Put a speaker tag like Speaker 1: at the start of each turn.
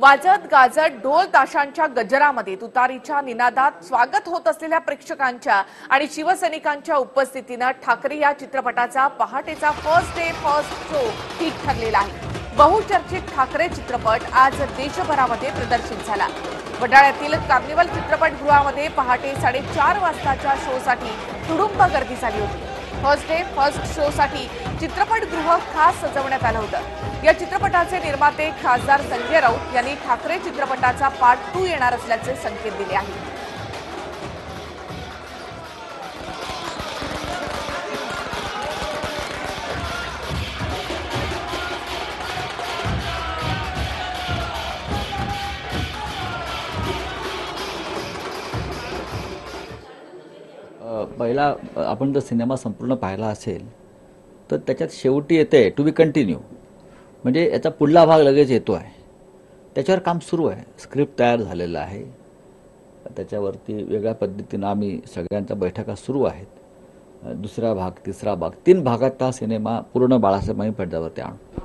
Speaker 1: वाजत गाजत ढोल ताशांच्या गजरामध्ये तुतारीच्या निनादात स्वागत होत असलेल्या प्रेक्षकांच्या आणि शिवसैनिकांच्या उपस्थितीनं ठाकरे या चित्रपटाचा पहाटेचा फर्स्ट डे फर्स्ट शो ठीक ठरलेला आहे. बहुचर्चित ठाकरे चित्रपट आज देशभरामध्ये प्रदर्शित झाला. वडाळ्यातील कार्निवल चित्रपटगृहामध्ये पहाटे साडेचार वाजताच्या शोसाठी तुडुंब गर्दी झाली होती. फर्स्ट डे फर्स्ट शो साठी चित्रपटगृह खास सजवण्यात आलं होतं. या चित्रपटाचे निर्माते खासदार संजय राऊत यांनी ठाकरे चित्रपटाचा पार्ट टू येणार असल्याचे संकेत दिले आहेत.
Speaker 2: पहिला आपण जर सिनेमा संपूर्ण पाहिला असेल तर त्याच्यात शेवटी येते टू बी कंटिन्यू म्हणजे याचा पुढला भाग लगेच येतो आहे. त्याच्यावर काम सुरू आहे. स्क्रिप्ट तयार झालेलं आहे. त्याच्यावरती वेगळ्या पद्धतीनं आम्ही सगळ्यांच्या बैठका सुरू आहेत. दुसरा भाग तिसरा भाग तीन भागात हा सिनेमा पूर्ण बाळासाहेब पडद्यावरती आणू.